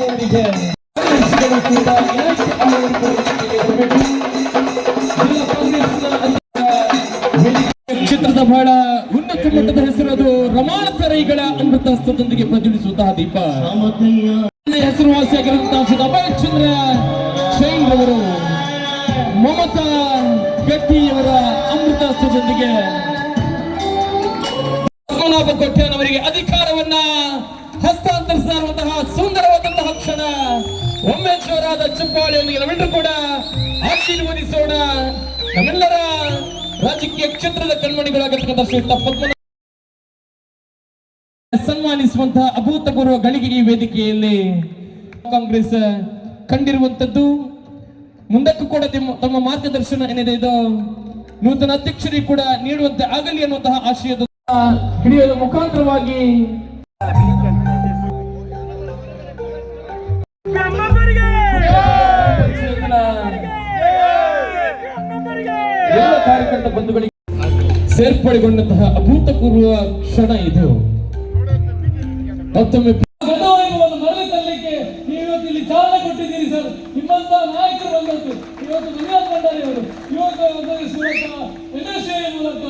ವೇದಿಕೆ ಬಹಳ ಉನ್ನತ ಮಟ್ಟದ ಹೆಸರು ಅದು ರಮಾಣ ರೈಗಳ ಅಮೃತ ಪ್ರಜ್ವಲಿಸುವಂತಹ ದೀಪ. ಹೆಸರುವಾಸಿಯಾಗಿರುವಂತಹ ಅಭಯಚಂದ್ರ ಜೈನ್ ರವರು, ಮಮತಾ ಗಟ್ಟಿಯವರ ಅಮೃತ ಹಸ್ತದೊಂದಿಗೆ ಪದ್ಮನಾಭ ಕೊಟ್ಟೆಯವರಿಗೆ ಅಧಿಕಾರವನ್ನ ಹಸ್ತಾಂತರಿಸ್ತಾ ಇರುವಂತಹ ಸುಂದರವಾದಂತಹ ಕ್ಷಣ. ಒಮ್ಮೆ ಜೋರಾದ ಚಪ್ಪಾಳೆಯೊಂದಿಗೆ ನಾವೆಲ್ಲರೂ ಕೂಡ ಆಶೀರ್ವದಿಸೋಣ. ನಮ್ಮೆಲ್ಲರ ರಾಜಕೀಯ ಕ್ಷೇತ್ರದ ಕಣ್ಮಣಿಗಳಾಗಿರ್ತಕ್ಕಂಥ ಶ್ರೀ ಪದ್ಮನಾಭ ಸನ್ಮಾನಿಸುವಂತಹ ಅಭೂತಪೂರ್ವ ಗಳಿಗೆಗೆ ಈ ವೇದಿಕೆಯಲ್ಲಿ ಕಾಂಗ್ರೆಸ್ ಕಂಡಿರುವಂತದ್ದು ಮುಂದಕ್ಕೂ ಕೂಡ ತಿಮ್ಮ- ಮಾರ್ಗದರ್ಶನ ಏನಿದೆ ಇದು? ನೂತನ ಅಧ್ಯಕ್ಷರಿಗೆ ಕೂಡ ನೀಡುವಂತೆ ಆಗಲಿ ಅನ್ನುವಂತಹ ಆಶಯದ ಹಿಡಿಯೋದ ಮುಖಾಂತರವಾಗಿ ಕಾರ್ಯಕರ್ತ ಬಂಧುಗಳಿಗೆ ಸೇರ್ಪಡೆಗೊಂಡಂತಹ ಅಭೂತಪೂರ್ವ ಕ್ಷಣ ಇದು. ಮತ್ತೊಮ್ಮೆ ಗತವೈಭವವನ್ನು ಮರಳಿ ತರಲಿಕ್ಕೆ ನೀವು ಇವತ್ತು ಇಲ್ಲಿ ಚಾಲನೆ ಕೊಟ್ಟಿದ್ದೀರಿ ಸರ್ ನಿಮ್ಮಂತ ನಾಯಕರು ಬಂದದ್ದು ಇವತ್ತು ಮಂಜುನಾಥ್ ಭಂಡಾರಿ ಅವರು ಯುವಕ ಕಾಂಗ್ರೆಸ್ ಮೂಲಕ ಎನ್ಎಸ್ಎ ಮೂಲಕ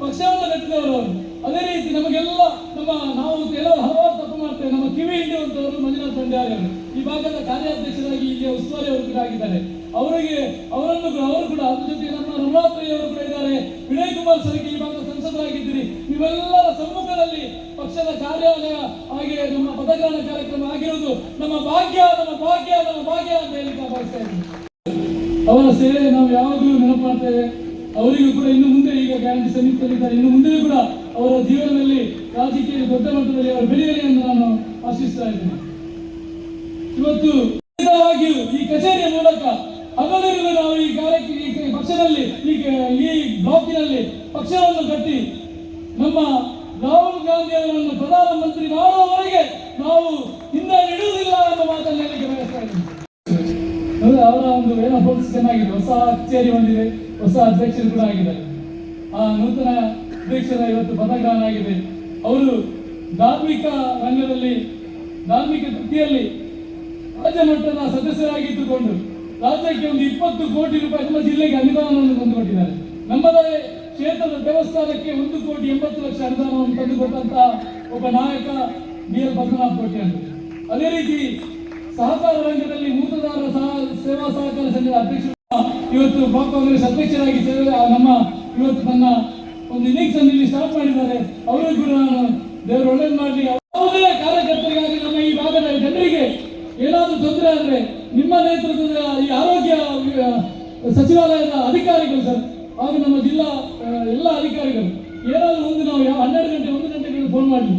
ಪಕ್ಷವನ್ನು ಕಟ್ಟಿದವರು ಅವರು ಅದೇ ರೀತಿ ನಮಗೆಲ್ಲ ನಮ್ಮ ನಾವು ಕೆಲವರು ಹಲವಾರು ತಪ್ಪು ಮಾಡ್ತೇವೆ ನಮ್ಮ ಕಿವಿ ಹಿಡಿಯುವಂತವರು ಮಂಜುನಾಥ್ ಭಂಡಾರಿ ಅವರು ಈ ಭಾಗದ ಕಾರ್ಯಾಧ್ಯಕ್ಷರಾಗಿ ಇಲ್ಲಿ ಉಸ್ತುವಾರಿ ಅವರು ಕೂಡ ಆಗಿದ್ದಾರೆ ಅವರಿಗೆ, ಅವರನ್ನು ಕೂಡ, ಅವರು ಕೂಡ ಅದ್ರ ಜೊತೆ ನಮ್ಮ ರಮಾತ್ರಿ ಅವರು ಕೂಡ ಇದ್ದಾರೆ. ವಿನಯ್ ಕುಮಾರ್ ಸರಿಗೆ ಭಾಗದ ಸಂಸದರಾಗಿದ್ದೀರಿ. ನೀವೆಲ್ಲರ ಸಮ್ಮುಖದಲ್ಲಿ ಪಕ್ಷದ ಕಾರ್ಯಾಲಯ ಹಾಗೆ ನಮ್ಮ ಪದಗ್ರಹಣ ಕಾರ್ಯಕ್ರಮ ಆಗಿರುವುದು ನಮ್ಮ ಭಾಗ್ಯ ನಮ್ಮ ಭಾಗ್ಯ ನಮ್ಮ ಭಾಗ್ಯ ಅಂತ ಹೇಳಿ ಭಾವಿಸ್ತಾ ಅವರ ಸೇವೆ ನಾವು ಯಾವಾಗಲೂ ನೆನಪು ಮಾಡ್ತೇವೆ ಅವರಿಗೂ ಕೂಡ ಇನ್ನು ಮುಂದೆ ಈಗ ಗ್ಯಾರಂಟಿ ಸಮಿತಿಯಲ್ಲಿದ್ದಾರೆ ಇನ್ನು ಮುಂದೆಯೂ ಕೂಡ ಅವರ ಜೀವನದಲ್ಲಿ ರಾಜಕೀಯ ದೊಡ್ಡ ಮಟ್ಟದಲ್ಲಿ ಅವರು ಬೆಳೆಯಲಿ ಎಂದು ನಾನು ಆಶಿಸ್ತಾ ಇದ್ದೇನೆ. ಇವತ್ತು ಖಂಡಿತವಾಗಿಯೂ ಈ ಕಚೇರಿಯ ಮೂಲಕ ಹಗಲಿರುಳು ನಾವು ಈ ಕಾರ್ಯಕ್ಕೆ ಈ ಕ- ಪಕ್ಷದಲ್ಲಿ ಈ ಕ- ಈ ಬ್ಲಾಕಿನಲ್ಲಿ ಪಕ್ಷವನ್ನು ಕಟ್ಟಿ ನಮ್ಮ ರಾಹುಲ್ ಗಾಂಧಿ ಅವರನ್ನು ಪ್ರಧಾನಮಂತ್ರಿ ಮಾಡುವವರೆಗೆ ನಾವು ಹಿಂದೆ ಇಡುವುದಿಲ್ಲ ಎಂಬ ಮಾತನ್ನು ಹೇಳಲಿಕ್ಕೆ ಬಯಸ್ತಾ ಇದ್ದೀನಿ. ಅವರ ಒಂದು ಏನೋ ಪೋಲ್ಸ್ ಚೆನ್ನಾಗಿದೆ. ಹೊಸ ಕಚೇರಿ ಹೊಂದಿದೆ. ಹೊಸ ಅಧ್ಯಕ್ಷರು ಕೂಡ ಆಗಿದ್ದಾರೆ. ಆ ನೂತನ ಅಧ್ಯಕ್ಷರ ಇವತ್ತು ಪದಗ್ರಹಣ ಆಗಿದೆ. ಅವರು ಧಾರ್ಮಿಕ ರಂಗದಲ್ಲಿ, ಧಾರ್ಮಿಕ ವೃತ್ತಿಯಲ್ಲಿ ರಾಜ್ಯ ಮಟ್ಟದ ಸದಸ್ಯರಾಗಿದ್ದುಕೊಂಡು ರಾಜ್ಯಕ್ಕೆ ಒಂದು ಇಪ್ಪತ್ತು ಕೋಟಿ ರೂಪಾಯಿ ನಮ್ಮ ಜಿಲ್ಲೆಗೆ ಅನುದಾನವನ್ನು ತಂದುಕೊಟ್ಟಿದ್ದಾರೆ. ನಮ್ಮದೇ ಕ್ಷೇತ್ರದ ದೇವಸ್ಥಾನಕ್ಕೆ ಒಂದು ಕೋಟಿ ಎಂಬತ್ತು ಲಕ್ಷ ಅನುದಾನವನ್ನು ತಂದುಕೊಟ್ಟಂತ ಒಬ್ಬ ನಾಯಕ ಬಿ ಎಲ್ ಪದ್ಮನಾಭ ಕೋಟೆ ಅಂತ. ಅದೇ ರೀತಿ ಸಹಕಾರ ರಂಗದಲ್ಲಿ ಸಹ ಸೇವಾ ಸಹಕಾರ ಸಂಘದ ಅಧ್ಯಕ್ಷರು ಇವತ್ತು ಬ್ಲಾಕ್ ಕಾಂಗ್ರೆಸ್ ಅಧ್ಯಕ್ಷರಾಗಿ ಸೇವೆ ನಮ್ಮ ಇವತ್ತು ತನ್ನ ಒಂದು ಇನ್ನಿಂಗ್ಸ್ ಅನ್ನು ಇಲ್ಲಿ ಸ್ಟಾರ್ಟ್ ಮಾಡಿದ್ದಾರೆ. ಅವರು ಕೂಡ ನಾನು ದೇವರು ಒಳ್ಳೇದು ಮಾಡಲಿ. ಯಾವುದೇ ಕಾರ್ಯಕರ್ತರಿಗಾಗಿ ನಮ್ಮ ಈ ಭಾಗದ ಜನರಿಗೆ ಏನಾದರೂ ತೊಂದರೆ ಆದರೆ ನಿಮ್ಮ ನೇತೃತ್ವದ ಈ ಆರೋಗ್ಯ ಸಚಿವಾಲಯದ ಅಧಿಕಾರಿಗಳು ಸರ್ ಹಾಗೂ ನಮ್ಮ ಜಿಲ್ಲಾ ಎಲ್ಲ ಅಧಿಕಾರಿಗಳು. ಏನಾದರೂ ಒಂದು ನಾವು ಹನ್ನೆರಡು ಗಂಟೆ, ಒಂದು ಗಂಟೆಗೆ ಫೋನ್ ಮಾಡಿ.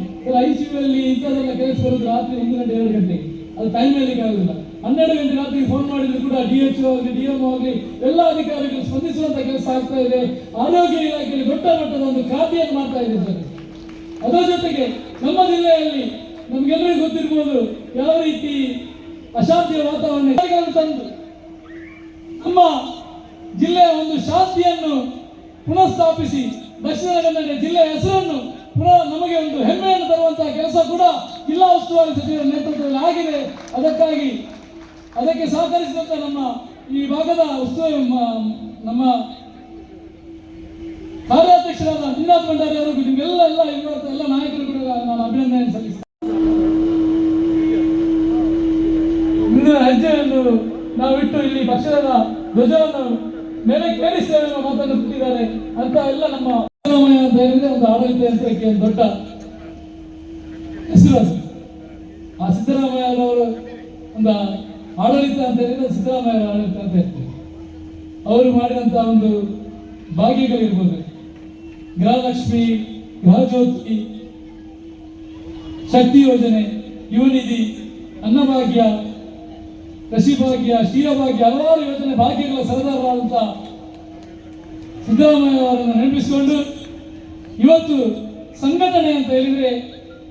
ಐ ಸಿ ಯು ಅಲ್ಲಿ ಇಂಥದ್ದೆಲ್ಲ ಕೆಲಸ ಬರೋದು ರಾತ್ರಿ ಒಂದು ಗಂಟೆ, ಎರಡು ಗಂಟೆ. ಅದು ಟೈಮ್ ಹೇಳಲಿಕ್ಕೆ ಆಗೋದಿಲ್ಲ. ಹನ್ನೆರಡು ಗಂಟೆ ರಾತ್ರಿ ಫೋನ್ ಮಾಡಿದ್ರು ಕೂಡ ಡಿ ಎಚ್ ಆಗಲಿ ಡಿ ಎಂ ಆಗಲಿ, ಎಲ್ಲ ಅಧಿಕಾರಿಗಳು ಸ್ಪಂದಿಸುವಂಥ ಕೆಲಸ ಆಗ್ತಾ ಇದೆ. ಆರೋಗ್ಯ ಇಲಾಖೆಯಲ್ಲಿ ದೊಡ್ಡ ಮಟ್ಟದ ಒಂದು ಖಾತೆಯನ್ನು ಮಾಡ್ತಾ ಇದೆ ಸರ್. ಅದರ ಜೊತೆಗೆ ನಮ್ಮ ಜಿಲ್ಲೆಯಲ್ಲಿ ನಮ್ಗೆಲ್ಲರಿಗೂ ಗೊತ್ತಿರ್ಬೋದು ಯಾವ ರೀತಿ ಅಶಾಂತಿಯ ವಾತಾವರಣ ತಂದು ನಮ್ಮ ಜಿಲ್ಲೆಯ ಒಂದು ಶಾಂತಿಯನ್ನು ಪುನಃಸ್ಥಾಪಿಸಿ ದಕ್ಷಿಣ ಕನ್ನಡ ಜಿಲ್ಲೆಯ ಹೆಸರನ್ನು ಪುನಃ ನಮಗೆ ಒಂದು ಹೆಮ್ಮೆಯನ್ನು ತರುವಂತಹ ಕೆಲಸ ಕೂಡ ಜಿಲ್ಲಾ ಉಸ್ತುವಾರಿ ಸಚಿವರ ನೇತೃತ್ವದಲ್ಲಿ ಆಗಿದೆ. ಅದಕ್ಕಾಗಿ ಅದಕ್ಕೆ ಸಹಕರಿಸಿದಂತ ನಮ್ಮ ಈ ಭಾಗದ ಉಸ್ತುವಾರಿ ನಮ್ಮ ಕಾರ್ಯಾಧ್ಯಕ್ಷರಾದ ಮಂಜುನಾಥ್ ಭಂಡಾರಿ ಅವರಿಗೂ ನಿಮ್ಗೆಲ್ಲ ಎಲ್ಲ ಎಲ್ಲ ನಾಯಕರು ಕೂಡ ನಾನು ಅಭಿನಂದನೆ ಸಲ್ಲಿಸ್ತೇನೆ. ಮುಂದಿನ ಹೆಜ್ಜೆಯನ್ನು ನಾವಿಟ್ಟು ಇಲ್ಲಿ ಪಕ್ಷದ ಧ್ವಜವನ್ನು ಮೇಲೆ ಕೇಳಿಸ್ತೇವೆ ಎಂಬ ಮಾತನ್ನು ಬಿಟ್ಟಿದ್ದಾರೆ ಅಂತ ಎಲ್ಲ ನಮ್ಮ ಅಂತ ಹೇಳಿದ್ರೆ ಒಂದು ಆಡಳಿತ ಯಂತ್ರಕ್ಕೆ ದೊಡ್ಡ ಹೆಸರು. ಆ ಸಿದ್ದರಾಮಯ್ಯ ಅವರು ಒಂದು ಆಡಳಿತ ಅಂತ ಹೇಳಿದ್ರೆ ಸಿದ್ದರಾಮಯ್ಯ ಆಡಳಿತ ಅಂತ ಹೇಳ್ತೀವಿ. ಅವರು ಮಾಡಿದಂತ ಒಂದು ಭಾಗ್ಯಗಳಿರ್ಬೋದು. ಗೃಹಲಕ್ಷ್ಮಿ, ಗೃಹಜ್ಯೋತಿ, ಶಕ್ತಿ ಯೋಜನೆ, ಯುವನಿಧಿ, ಅನ್ನಭಾಗ್ಯ ಕೃಷಿ ಭಾಗ್ಯ ಕ್ಷೀರಭಾಗ್ಯ ಹಲವಾರು ಯೋಜನೆ ಭಾಗ್ಯಗಳ ಸರದಾರರಾದಂಥ ಸಿದ್ದರಾಮಯ್ಯ ಅವರನ್ನು ನೆನಪಿಸಿಕೊಂಡು ಇವತ್ತು ಸಂಘಟನೆ ಅಂತ ಹೇಳಿದ್ರೆ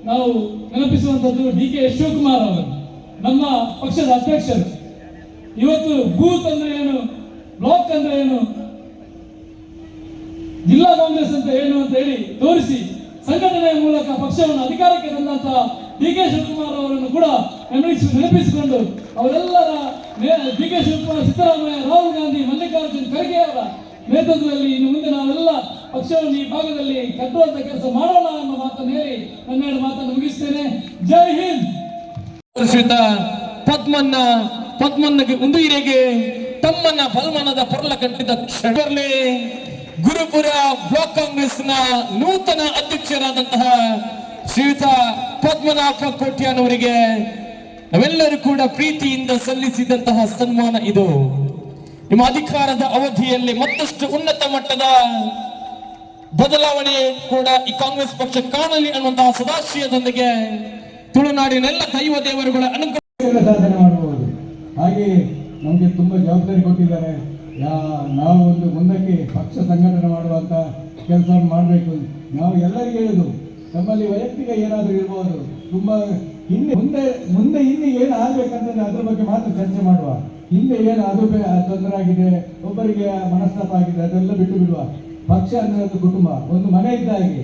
ನಾವು ನೆನಪಿಸುವಂಥದ್ದು ಡಿ ಕೆ ಶಿವಕುಮಾರ್ ಅವರು, ನಮ್ಮ ಪಕ್ಷದ ಅಧ್ಯಕ್ಷರು. ಇವತ್ತು ಬೂತ್ ಅಂದ್ರೆ ಏನು, ಬ್ಲಾಕ್ ಅಂದ್ರೆ ಏನು, ಜಿಲ್ಲಾ ಕಾಂಗ್ರೆಸ್ ಅಂತ ಏನು ಅಂತ ಹೇಳಿ ತೋರಿಸಿ ಸಂಘಟನೆಯ ಮೂಲಕ ಪಕ್ಷವನ್ನು ಅಧಿಕಾರಕ್ಕೆ ತಂದಂತಹ ಡಿ ಕೆ ಶಿವಕುಮಾರ್ ಅವರನ್ನು ಕೂಡ ನೆನಪಿಸಿ ನೆನಪಿಸಿಕೊಂಡು ಅವರೆಲ್ಲರ ಡಿ ಕೆ ಶಿವಕುಮಾರ್, ಸಿದ್ದರಾಮಯ್ಯ, ರಾಹುಲ್ ಗಾಂಧಿ, ಮಲ್ಲಿಕಾರ್ಜುನ್ ಖರ್ಗೆ ಅವರ ನೇತೃತ್ವದಲ್ಲಿ ಇನ್ನು ಮುಂದೆ ನಾವೆಲ್ಲ ಪಕ್ಷವನ್ನು ಈ ಭಾಗದಲ್ಲಿ ಕಟ್ಟುವಂತ ಕೆಲಸ ಮಾಡೋಣ ಎಂಬ ಮಾತನ್ನು ಹೇಳಿ ನನ್ನೆರಡು ಮಾತನ್ನು ಮುಗಿಸ್ತೇನೆ. ಜೈ ಹಿಂದ್! ಪದ್ಮನ್ನ ಪದ್ಮನ್ನಗೆ ಇರಿಗೆ ತಮ್ಮನ್ನ ಬಲ್ಮನದ ಪರ್ಲ ಕಟ್ಟಿದ ಕ್ಷಣದಲ್ಲಿ ಗುರುಪುರ ಬ್ಲಾಕ್ ಕಾಂಗ್ರೆಸ್ನ ನೂತನ ಅಧ್ಯಕ್ಷರಾದಂತಹ ಶ್ರೀಯುತ ಪದ್ಮನಾಭ ಕೋಟ್ಯಾನವರಿಗೆ ನಾವೆಲ್ಲರೂ ಕೂಡ ಪ್ರೀತಿಯಿಂದ ಸಲ್ಲಿಸಿದಂತಹ ಸನ್ಮಾನ ಇದು. ನಿಮ್ಮ ಅಧಿಕಾರದ ಅವಧಿಯಲ್ಲಿ ಮತ್ತಷ್ಟು ಉನ್ನತ ಮಟ್ಟದ ಬದಲಾವಣೆ ಕೂಡ ಈ ಕಾಂಗ್ರೆಸ್ ಪಕ್ಷ ಕಾಣಲಿ ಅನ್ನುವಂತಹ ಸದಾಶಯದೊಂದಿಗೆ ತುಳುನಾಡಿನೆಲ್ಲ ದೈವ ದೇವರುಗಳ ಅನುಗ್ರಹ ಸಾಧನೆ ಮಾಡಬಹುದು ಹಾಗೆ ನಮಗೆ ತುಂಬಾ ಜವಾಬ್ದಾರಿ ಕೊಟ್ಟಿದ್ದಾರೆ. ನಾವು ಒಂದು ಮುಂದಕ್ಕೆ ಪಕ್ಷ ಸಂಘಟನೆ ಮಾಡುವಂತ ಕೆಲಸ ಮಾಡಬೇಕು. ನಾವು ಎಲ್ಲರಿಗೂ ಹೇಳುದು ನಮ್ಮಲ್ಲಿ ವೈಯಕ್ತಿಕ ಏನಾದರೂ ಇರ್ಬೋದು. ತುಂಬ ಹಿಂದೆ, ಮುಂದೆ ಮುಂದೆ ಹಿಂದೆ ಏನು ಆಗ್ಬೇಕಂತಂದ್ರೆ ಅದ್ರ ಬಗ್ಗೆ ಮಾತ್ರ ಚರ್ಚೆ ಮಾಡುವ. ಹಿಂದೆ ಏನು ಅದು ತೊಂದರೆ ಆಗಿದೆ, ಒಬ್ಬರಿಗೆ ಮನಸ್ತಾಪ ಆಗಿದೆ, ಅದೆಲ್ಲ ಬಿಟ್ಟು ಬಿಡುವ. ಪಕ್ಷ ಅಂದ್ರೆ ಅದು ಕುಟುಂಬ. ಒಂದು ಮನೆ ಇದ್ದ ಹಾಗೆ.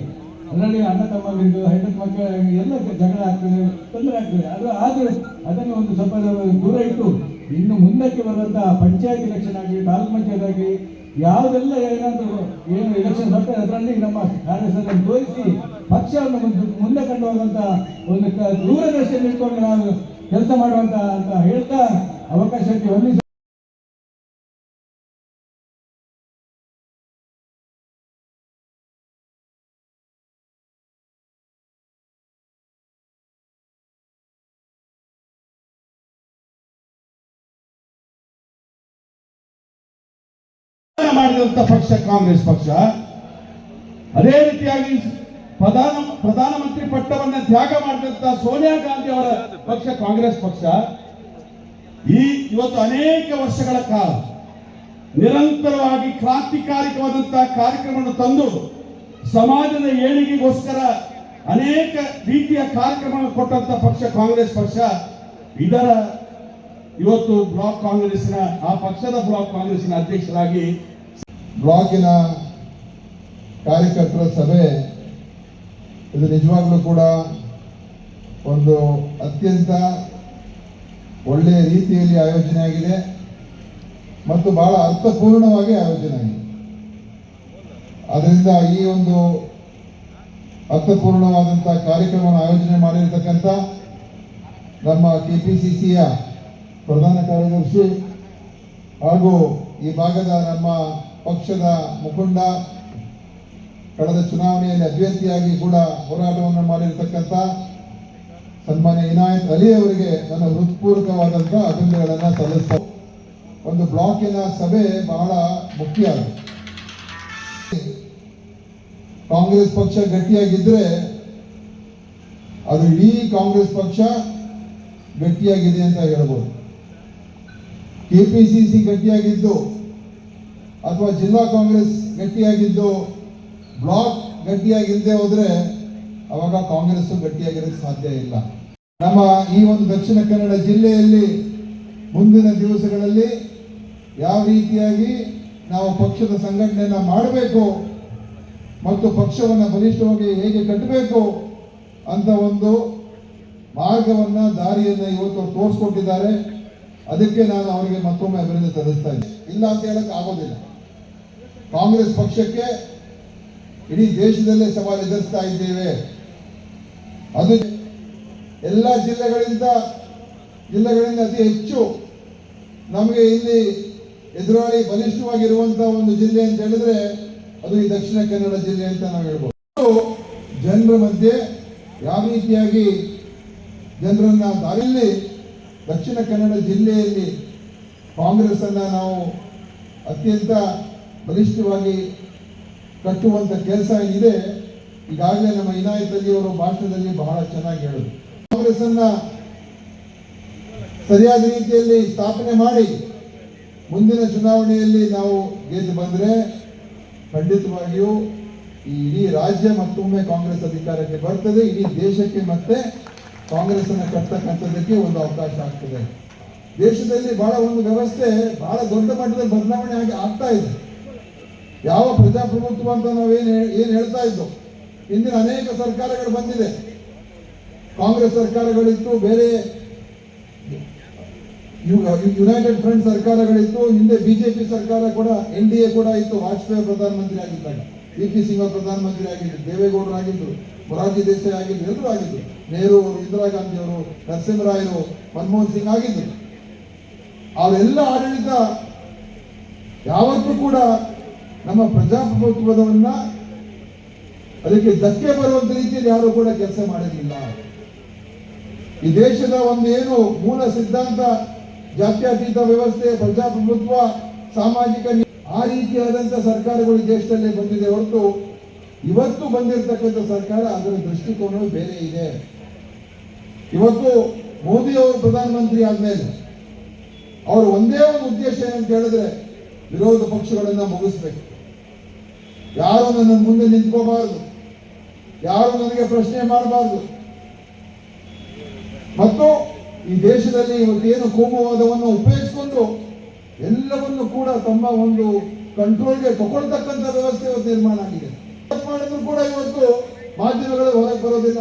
ಅದರಲ್ಲಿ ಅಣ್ಣ ತಮ್ಮಂದಿರಿಗೂ ಹೆಂಡತಿ ಮಕ್ಕಳ, ಎಲ್ಲ ಜಗಳ ಆಗ್ತದೆ, ತೊಂದರೆ ಆಗ್ತದೆ. ಅದು ಆದರೆ ಅದನ್ನು ಒಂದು ಸ್ವಲ್ಪ ದೂರ ಇಟ್ಟು, ಇನ್ನು ಮುಂದಕ್ಕೆ ಬರುವಂತಹ ಪಂಚಾಯತ್ ಎಲೆಕ್ಷನ್ ಆಗಲಿ, ತಾಲೂಕು ಪಂಚಾಯತ್ ಆಗಲಿ ಯಾವುದೆಲ್ಲ ಏನಾದರೂ ಏನು ಎಲೆಕ್ಷನ್ ಬರ್ತದೆ ಅದರಲ್ಲಿ ನಮ್ಮ ಕಾರ್ಯಸಭೆಯನ್ನು ತೋರಿಸಿ ಪಕ್ಷವನ್ನು ಮುಂದೆ- ಕಂಡು ಹೋಗುವಂಥ ಒಂದು ದೂರದರ್ಶನ ಇಟ್ಕೊಂಡು ನಾವು ಕೆಲಸ ಮಾಡುವಂತ ಅಂತ ಹೇಳ್ತಾ ಅವಕಾಶಕ್ಕೆ ವಂದಿಸ ಮಾಡಿದಂತ ಪಕ್ಷ ಕಾಂಗ್ರೆಸ್ ಪಕ್ಷ. ಅದೇ ರೀತಿಯಾಗಿ ಪ್ರಧಾನ, ಪ್ರಧಾನಮಂತ್ರಿ ಪಟ್ಟವನ್ನ ತ್ಯಾಗ ಮಾಡಿದಂತ ಸೋನಿಯಾ ಗಾಂಧಿ ಅವರ ಪಕ್ಷ ಕಾಂಗ್ರೆಸ್ ಪಕ್ಷ. ಈ ಇವತ್ತು ಅನೇಕ ವರ್ಷಗಳ ಕಾಲ ನಿರಂತರವಾಗಿ ಕ್ರಾಂತಿಕಾರಿಕವಾದಂತಹ ಕಾರ್ಯಕ್ರಮವನ್ನು ತಂದು ಸಮಾಜದ ಏಳಿಗೆಗೋಸ್ಕರ ಅನೇಕ ರೀತಿಯ ಕಾರ್ಯಕ್ರಮಗಳನ್ನು ಕೊಟ್ಟಂತ ಪಕ್ಷ ಕಾಂಗ್ರೆಸ್ ಪಕ್ಷ. ಇದರ ಇವತ್ತು ಬ್ಲಾಕ್ ಕಾಂಗ್ರೆಸ್ನ ಆ ಪಕ್ಷದ ಬ್ಲಾಕ್ ಕಾಂಗ್ರೆಸ್ನ ಅಧ್ಯಕ್ಷರಾಗಿ ಬ್ಲಾಕಿನ ಕಾರ್ಯಕರ್ತರ ಸಭೆ ಇದು ನಿಜವಾಗ್ಲೂ ಕೂಡ ಒಂದು ಅತ್ಯಂತ ಒಳ್ಳೆಯ ರೀತಿಯಲ್ಲಿ ಆಯೋಜನೆ ಆಗಿದೆ ಮತ್ತು ಬಹಳ ಅರ್ಥಪೂರ್ಣವಾಗಿ ಆಯೋಜನೆ ಆಗಿದೆ. ಅದರಿಂದ ಈ ಒಂದು ಅರ್ಥಪೂರ್ಣವಾದಂಥ ಕಾರ್ಯಕ್ರಮವನ್ನು ಆಯೋಜನೆ ಮಾಡಿರ್ತಕ್ಕಂಥ ನಮ್ಮ ಕೆ ಪಿ ಸಿ ಸಿಯ ಪ್ರಧಾನ ಕಾರ್ಯದರ್ಶಿ ಹಾಗೂ ಈ ಭಾಗದ ನಮ್ಮ ಪಕ್ಷದ ಮುಖಂಡ ಕಳೆದ ಚುನಾವಣೆಯಲ್ಲಿ ಅಭ್ಯರ್ಥಿಯಾಗಿ ಕೂಡ ಹೋರಾಟವನ್ನು ಮಾಡಿರತಕ್ಕಂಥ ಸನ್ಮಾನ್ಯ ಇನಾಯತ್ ಅಲಿ ಅವರಿಗೆ ನನ್ನ ಹೃತ್ಪೂರ್ವಕವಾದಂಥ ಅಭಿನಂದನೆಗಳನ್ನು ಸಲ್ಲಿಸ್ತಾ ಒಂದು ಬ್ಲಾಕಿನ ಸಭೆ ಬಹಳ ಮುಖ್ಯ. ಕಾಂಗ್ರೆಸ್ ಪಕ್ಷ ಗಟ್ಟಿಯಾಗಿದ್ದರೆ ಅದು ಇಡೀ ಕಾಂಗ್ರೆಸ್ ಪಕ್ಷ ಗಟ್ಟಿಯಾಗಿದೆ ಅಂತ ಹೇಳ್ಬೋದು ಕೆಪಿಸಿಸಿ ಗಟ್ಟಿಯಾಗಿದ್ದು ಅಥವಾ ಜಿಲ್ಲಾ ಕಾಂಗ್ರೆಸ್ ಗಟ್ಟಿಯಾಗಿದ್ದು, ಬ್ಲಾಕ್ ಗಟ್ಟಿಯಾಗಿಲ್ಲದೆ ಹೋದರೆ ಅವಾಗ ಕಾಂಗ್ರೆಸ್ ಗಟ್ಟಿಯಾಗಿರೋಕ್ಕೆ ಸಾಧ್ಯ ಇಲ್ಲ. ನಮ್ಮ ಈ ಒಂದು ದಕ್ಷಿಣ ಕನ್ನಡ ಜಿಲ್ಲೆಯಲ್ಲಿ ಮುಂದಿನ ದಿವಸಗಳಲ್ಲಿ ಯಾವ ರೀತಿಯಾಗಿ ನಾವು ಪಕ್ಷದ ಸಂಘಟನೆಯನ್ನು ಮಾಡಬೇಕು ಮತ್ತು ಪಕ್ಷವನ್ನು ಬಲಿಷ್ಠವಾಗಿ ಹೇಗೆ ಕಟ್ಟಬೇಕು ಅಂತ ಒಂದು ಮಾರ್ಗವನ್ನ, ದಾರಿಯನ್ನ ಇವತ್ತು ತೋರಿಸ್ಕೊಟ್ಟಿದ್ದಾರೆ. ಅದಕ್ಕೆ ನಾನು ಅವರಿಗೆ ಮತ್ತೊಮ್ಮೆ ಅಭಿನಂದನೆ ಸಲ್ಲಿಸ್ತಾ ಇಲ್ಲ ಅಂತ ಹೇಳಕ್ ಆಗೋದಿಲ್ಲ. ಕಾಂಗ್ರೆಸ್ ಪಕ್ಷಕ್ಕೆ ಇಡೀ ದೇಶದಲ್ಲೇ ಸವಾಲು ಎದುರಿಸ್ತಾ ಇದ್ದೇವೆ. ಅದು ಎಲ್ಲ ಜಿಲ್ಲೆಗಳಿಂದ ಜಿಲ್ಲೆಗಳಿಂದ ಅತಿ ಹೆಚ್ಚು ನಮಗೆ ಇಲ್ಲಿ ಎದುರಾಳಿ ಬಲಿಷ್ಠವಾಗಿರುವಂತಹ ಒಂದು ಜಿಲ್ಲೆ ಅಂತ ಹೇಳಿದ್ರೆ ಅದು ಈ ದಕ್ಷಿಣ ಕನ್ನಡ ಜಿಲ್ಲೆ ಅಂತ ನಾವು ಹೇಳ್ಬೋದು. ಜನರ ಮಧ್ಯೆ ಯಾವ ರೀತಿಯಾಗಿ ಜನರನ್ನ ದಾರಿಯಲ್ಲಿ ದಕ್ಷಿಣ ಕನ್ನಡ ಜಿಲ್ಲೆಯಲ್ಲಿ ಕಾಂಗ್ರೆಸ್ ಅನ್ನ ನಾವು ಅತ್ಯಂತ ಬಲಿಷ್ಠವಾಗಿ ಕಟ್ಟುವಂಥ ಕೆಲಸ ಏನಿದೆ, ಈಗಾಗಲೇ ನಮ್ಮ ಇನಾಯತ್ ಅಲಿ ಅವರು ಭಾಷಣದಲ್ಲಿ ಬಹಳ ಚೆನ್ನಾಗಿ ಹೇಳಿದರು. ಕಾಂಗ್ರೆಸ್ ಸರಿಯಾದ ರೀತಿಯಲ್ಲಿ ಸ್ಥಾಪನೆ ಮಾಡಿ, ಮುಂದಿನ ಚುನಾವಣೆಯಲ್ಲಿ ನಾವು ಗೆದ್ದು ಬಂದರೆ ಖಂಡಿತವಾಗಿಯೂ ಈ ಇಡೀ ರಾಜ್ಯ ಮತ್ತೊಮ್ಮೆ ಕಾಂಗ್ರೆಸ್ ಅಧಿಕಾರಕ್ಕೆ ಬರ್ತದೆ, ಇಡೀ ದೇಶಕ್ಕೆ ಮತ್ತೆ ಕಾಂಗ್ರೆಸ್ ಅನ್ನು ಒಂದು ಅವಕಾಶ ಆಗ್ತದೆ. ದೇಶದಲ್ಲಿ ಬಹಳ ಒಂದು ವ್ಯವಸ್ಥೆ, ಬಹಳ ದೊಡ್ಡ ಮಟ್ಟದಲ್ಲಿ ಬದಲಾವಣೆ ಆಗಿ ಆಗ್ತಾ ಇದೆ. ಯಾವ ಪ್ರಜಾಪ್ರಭುತ್ವ ಅಂತ ನಾವೇನು ಏನು ಹೇಳ್ತಾ ಇದ್ದೋ? ಇಂದಿನ ಅನೇಕ ಸರ್ಕಾರಗಳು ಬಂದಿದೆ. ಕಾಂಗ್ರೆಸ್ ಸರ್ಕಾರಗಳಿತ್ತು, ಬೇರೆ ಯುನೈಟೆಡ್ ಫ್ರಂಟ್ ಸರ್ಕಾರಗಳಿತ್ತು, ಹಿಂದೆ ಬಿಜೆಪಿ ಸರ್ಕಾರ ಕೂಡ, ಎನ್ ಡಿ ಎ ಕೂಡ ಇತ್ತು, ವಾಜಪೇಯಿ ಪ್ರಧಾನಮಂತ್ರಿ ಆಗಿದ್ದಾಗ. ವಿ ಪಿ ಸಿಂಗ್ ಅವರು ಪ್ರಧಾನಮಂತ್ರಿ ಆಗಿದ್ರು, ದೇವೇಗೌಡರು ಆಗಿದ್ರು, ಮೊರಾರ್ಜಿ ದೇಸಾಯಿ ಆಗಿದ್ರು, ಎಲ್ಲರೂ ಆಗಿದ್ರು. ನೆಹರು ಅವರು, ಇಂದಿರಾ ಗಾಂಧಿ ಅವರು ನರಸಿಂಹರಾಯರು ಮನಮೋಹನ್ ಸಿಂಗ್ ಆಗಿದ್ರು. ಅವರೆಲ್ಲ ಆಡಳಿತ ಯಾವತ್ತೂ ಕೂಡ ನಮ್ಮ ಪ್ರಜಾಪ್ರಭುತ್ವವನ್ನು ಅದಕ್ಕೆ ಧಕ್ಕೆ ಬರುವಂತ ರೀತಿಯಲ್ಲಿ ಯಾರು ಕೂಡ ಕೆಲಸ ಮಾಡಲಿಲ್ಲ ಈ ದೇಶದ ಒಂದು ಏನು ಮೂಲ ಸಿದ್ಧಾಂತ, ಜಾತ್ಯತೀತ ವ್ಯವಸ್ಥೆ, ಪ್ರಜಾಪ್ರಭುತ್ವ, ಸಾಮಾಜಿಕ ಆ ರೀತಿಯಾದಂಥ ಸರ್ಕಾರಗಳು ದೇಶದಲ್ಲಿ ಬಂದಿದೆ ಹೊರತು ಇವತ್ತು ಬಂದಿರತಕ್ಕಂಥ ಸರ್ಕಾರ ಅದರ ದೃಷ್ಟಿಕೋನವೇ ಬೇರೆ ಇದೆ. ಇವತ್ತು ಮೋದಿ ಅವರು ಪ್ರಧಾನಮಂತ್ರಿ ಆದ್ಮೇಲೆ ಅವರು ಒಂದೇ ಒಂದು ಉದ್ದೇಶ ಏನಂತ ಹೇಳಿದ್ರೆ ವಿರೋಧ ಪಕ್ಷಗಳನ್ನ ಮುಗಿಸ್ಬೇಕು. ಯಾರು ನನ್ನ ಮುಂದೆ ನಿಂತ್ಕೋಬಾರ್ದು? ಯಾರು ನನಗೆ ಪ್ರಶ್ನೆ ಮಾಡಬಾರದು? ಮತ್ತು ಈ ದೇಶದಲ್ಲಿ ಏನು ಕೋಮುವಾದವನ್ನು ಉಪಯೋಗಿಸಿಕೊಂಡು ಎಲ್ಲವನ್ನು ಕೂಡ ತಮ್ಮ ಒಂದು ಕಂಟ್ರೋಲ್ಗೆ ತಗೊಳ್ತಕ್ಕಂಥ ವ್ಯವಸ್ಥೆ ಇವತ್ತು ನಿರ್ಮಾಣ ಆಗಿದೆ. ಮಾಡಿದ್ರು ಕೂಡ ಇವತ್ತು ಮಾಧ್ಯಮಗಳು ಹೊರಗೆ ಬರೋದಿಲ್ಲ,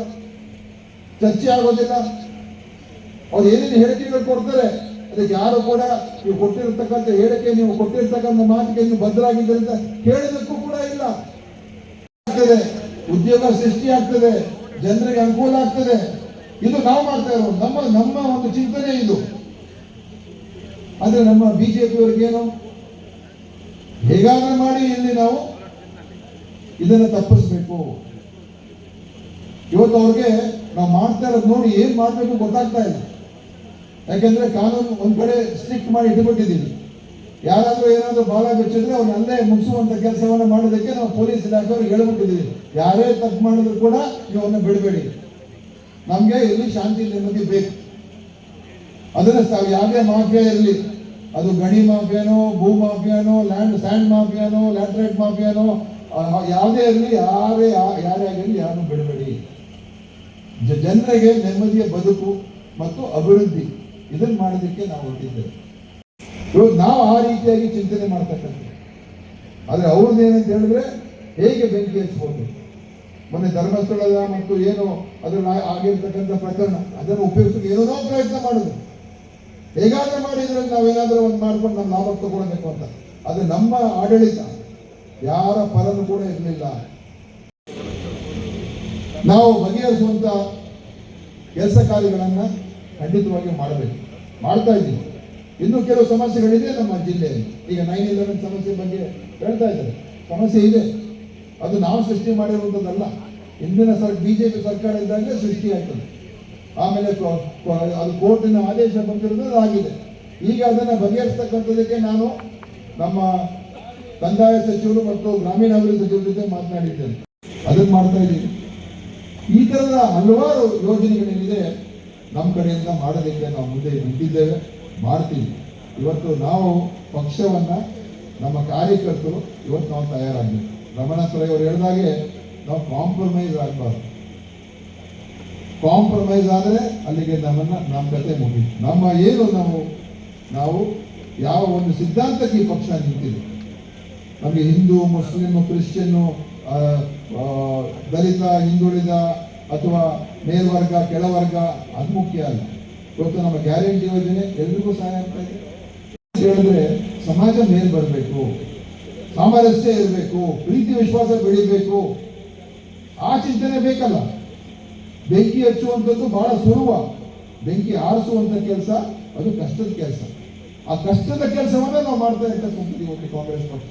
ಚರ್ಚೆ ಆಗೋದಿಲ್ಲ. ಅವ್ರು ಏನೇನು ಹೇಳಿಕೆಗಳು ಕೊಡ್ತಾರೆ, ಅದಕ್ಕೆ ಯಾರು ಕೂಡ ನೀವು ಕೊಟ್ಟಿರ್ತಕ್ಕಂಥ ಹೇಳಿಕೆ, ನೀವು ಕೊಟ್ಟಿರ್ತಕ್ಕಂಥ ಮಾತಿಗೆ ನೀವು ಅಂತ ಕೇಳೋದಕ್ಕೂ ಕೂಡ ಆಗ್ತದೆ, ಉದ್ಯೋಗ ಸೃಷ್ಟಿ ಆಗ್ತದೆ, ಜನರಿಗೆ ಅನುಕೂಲ ಆಗ್ತದೆ. ಇದು ನಾವು ಮಾಡ್ತಾ ಇರೋದು. ನಮ್ಮ ನಮ್ಮ ಒಂದು ಚಿಂತನೆ ಇದು. ಆದ್ರೆ ನಮ್ಮ ಬಿಜೆಪಿಯವರಿಗೇನು ಹೇಗಾದ್ರೂ ಮಾಡಿ ಇಲ್ಲಿ ನಾವು ಇದನ್ನು ತಪ್ಪಿಸ್ಬೇಕು. ಇವತ್ತು ಅವ್ರಿಗೆ ನಾವು ಮಾಡ್ತಾ ಇರೋದು ನೋಡಿ ಏನ್ ಮಾಡ್ಬೇಕು ಗೊತ್ತಾಗ್ತಾ ಇಲ್ಲ. ಯಾಕೆಂದ್ರೆ ಕಾನೂನು ಒಂದ್ ಕಡೆ ಸ್ಟ್ರಿಕ್ಟ್ ಮಾಡಿ ಇಟ್ಬಿಟ್ಟಿದ್ದೀವಿ ಯಾರಾದ್ರೂ ಏನಾದರೂ ಬಾಲ ಬೆಚ್ಚಿದ್ರೆ ಅವ್ರು ಅಲ್ಲೇ ಮುಗಿಸುವಂತ ಕೆಲಸವನ್ನ ಮಾಡೋದಕ್ಕೆ ನಾವು ಪೊಲೀಸ್ ಇಲಾಖೆಯವ್ರಿಗೆ ಹೇಳ್ಬಿಟ್ಟಿದ್ದೀವಿ. ಯಾರೇ ತಪ್ಪು ಮಾಡಿದ್ರು ಕೂಡ ಇವನ್ನ ಬಿಡಬೇಡಿ. ನಮಗೆ ಇಲ್ಲಿ ಶಾಂತಿ ನೆಮ್ಮದಿ ಬೇಕು. ಅದನ್ನ ಸ- ಯಾವುದೇ ಮಾಫಿಯಾ ಇರಲಿ. ಅದು ಗಣಿ ಮಾಫಿಯಾನೋ, ಭೂ ಮಾಫಿಯಾನೋ ಲ್ಯಾಂಡ್ ಸ್ಯಾಂಡ್ ಮಾಫಿಯಾನೋ ಲ್ಯಾಟ್ರೇಟ್ ಮಾಫಿಯಾನೋ ಯಾವುದೇ ಇರಲಿ, ಯಾರೇ ಯಾರೇ ಆಗಿರಲಿ ಯಾರನ್ನು ಬಿಡಬೇಡಿ. ಜನರಿಗೆ ನೆಮ್ಮದಿಯ ಬದುಕು ಮತ್ತು ಅಭಿವೃದ್ಧಿ ಇದನ್ನ ಮಾಡೋದಕ್ಕೆ ನಾವು ಹೊರಟಿದ್ದೇವೆ ಇವತ್ತು ನಾವು ಆ ರೀತಿಯಾಗಿ ಚಿಂತನೆ ಮಾಡ್ತಕ್ಕಂಥದ್ದು. ಆದರೆ ಅವ್ರದ್ದು ಏನಂತ ಹೇಳಿದ್ರೆ ಹೇಗೆ ಬೆಂಕಿ ಹಚ್ಬೋದು? ಮೊನ್ನೆ ಧರ್ಮಸ್ಥಳದ ಮತ್ತು ಏನು ಅದರ ಆಗಿರ್ತಕ್ಕಂಥ ಪ್ರಕರಣ, ಅದನ್ನು ಉಪಯೋಗಿಸೋಕೆ ಏನೋ ಪ್ರಯತ್ನ ಮಾಡೋದು. ಹೇಗಾದ್ರೂ ಮಾಡಿದ್ರೆ ನಾವೇನಾದ್ರೂ ಒಂದು ಮಾಡ್ಕೊಂಡು ನಮ್ಮ ಲಾಭ ತಗೊಳ್ಬೇಕು ಅಂತ. ಅದು ನಮ್ಮ ಆಡಳಿತ ಯಾರ ಫಲನು ಕೂಡ ಇರಲಿಲ್ಲ. ನಾವು ಬಗೆಹರಿಸುವಂಥ ಕೆಲಸ ಕಾರ್ಯಗಳನ್ನು ಖಂಡಿತವಾಗಿ ಮಾಡಬೇಕು. ಮಾಡ್ತಾ ಇದ್ದೀವಿ. ಇನ್ನೂ ಕೆಲವು ಸಮಸ್ಯೆಗಳಿದೆ ನಮ್ಮ ಜಿಲ್ಲೆಯಲ್ಲಿ. ಈಗ ನೈನ್ ಇಲೆವೆನ್ ಸಮಸ್ಯೆ ಬಗ್ಗೆ ಹೇಳ್ತಾ ಇದ್ದಾರೆ. ಸಮಸ್ಯೆ ಇದೆ. ಅದು ನಾವು ಸೃಷ್ಟಿ ಮಾಡಿರುವಂಥದ್ದಲ್ಲ. ಹಿಂದಿನ ಸರ್ ಬಿಜೆಪಿ ಸರ್ಕಾರ ಇದ್ದಾಗ ಸೃಷ್ಟಿ ಆಗ್ತದೆ ಆಮೇಲೆ ಅದು ಕೋರ್ಟಿನ ಆದೇಶ ಬಂದಿರೋದು ಆಗಿದೆ. ಈಗ ಅದನ್ನು ಬಗೆಹರಿಸ್ತಕ್ಕಂಥದಕ್ಕೆ ನಾನು ನಮ್ಮ ಕಂದಾಯ ಸಚಿವರು ಮತ್ತು ಗ್ರಾಮೀಣಾಭಿವೃದ್ಧಿ ಸಚಿವರ ಜೊತೆ ಮಾತನಾಡಿದ್ದೇನೆ. ಅದನ್ನು ಮಾಡ್ತಾ ಇದ್ದೀನಿ. ಈ ತರದ ಹಲವಾರು ಯೋಜನೆಗಳೇನಿದೆ, ನಮ್ಮ ಕಡೆಯಿಂದ ಮಾಡೋದಕ್ಕೆ ನಾವು ಮುಂದೆ ನಿಂತಿದ್ದೇವೆ. ಮಾಡ್ತೀವಿ. ಇವತ್ತು ನಾವು ಪಕ್ಷವನ್ನ, ನಮ್ಮ ಕಾರ್ಯಕರ್ತರು ಇವತ್ತು ನಾವು ತಯಾರಾಗಬೇಕು ರಮಣ ಅವರು ಹೇಳಿದಾಗೆ ನಾವು ಕಾಂಪ್ರಮೈಸ್ ಆಗಬಾರ್ದು. ಕಾಂಪ್ರಮೈಸ್ ಆದರೆ ಅಲ್ಲಿಗೆ ನಮ್ಮನ್ನು, ನಮ್ಮ ಕತೆ ಮುಗೀತು. ನಮ್ಮ ಏನು ನಾವು ನಾವು ಯಾವ ಒಂದು ಸಿದ್ಧಾಂತಕ್ಕೆ ಈ ಪಕ್ಷ ನಿಂತಿದೆ? ನಮಗೆ ಹಿಂದೂ, ಮುಸ್ಲಿಮ್ ಕ್ರಿಶ್ಚಿಯನ್ನು ದಲಿತ, ಹಿಂದುಳಿದ ಅಥವಾ ಮೇಲ್ವರ್ಗ, ಕೆಳವರ್ಗ, ಅದು ಮುಖ್ಯ ಅಲ್ಲ. ಇವತ್ತು ನಮ್ಮ ಗ್ಯಾರಂಟಿ ಯೋಜನೆ ಎಲ್ರಿಗೂ ಸಹಾಯ ಆಗ್ತಾ ಇದೆ. ಹೇಳಿದ್ರೆ ಸಮಾಜ ಮೇಲ್ ಬರಬೇಕು, ಸಾಮರಸ್ಯ ಇರಬೇಕು, ಪ್ರೀತಿ ವಿಶ್ವಾಸ ಬೆಳಿಬೇಕು. ಆ ಚಿಂತನೆ ಬೇಕಲ್ಲ. ಬೆಂಕಿ ಹಚ್ಚುವಂಥದ್ದು ಬಹಳ ಸುಲಭ. ಬೆಂಕಿ ಆರಿಸುವಂಥ ಕೆಲಸ ಅದು ಕಷ್ಟದ ಕೆಲಸ. ಆ ಕಷ್ಟದ ಕೆಲಸವನ್ನ ನಾವು ಮಾಡ್ತಾ ಇರ್ತಕ್ಕಂಥದ್ದು ಇವತ್ತು ಕಾಂಗ್ರೆಸ್ ಪಕ್ಷ.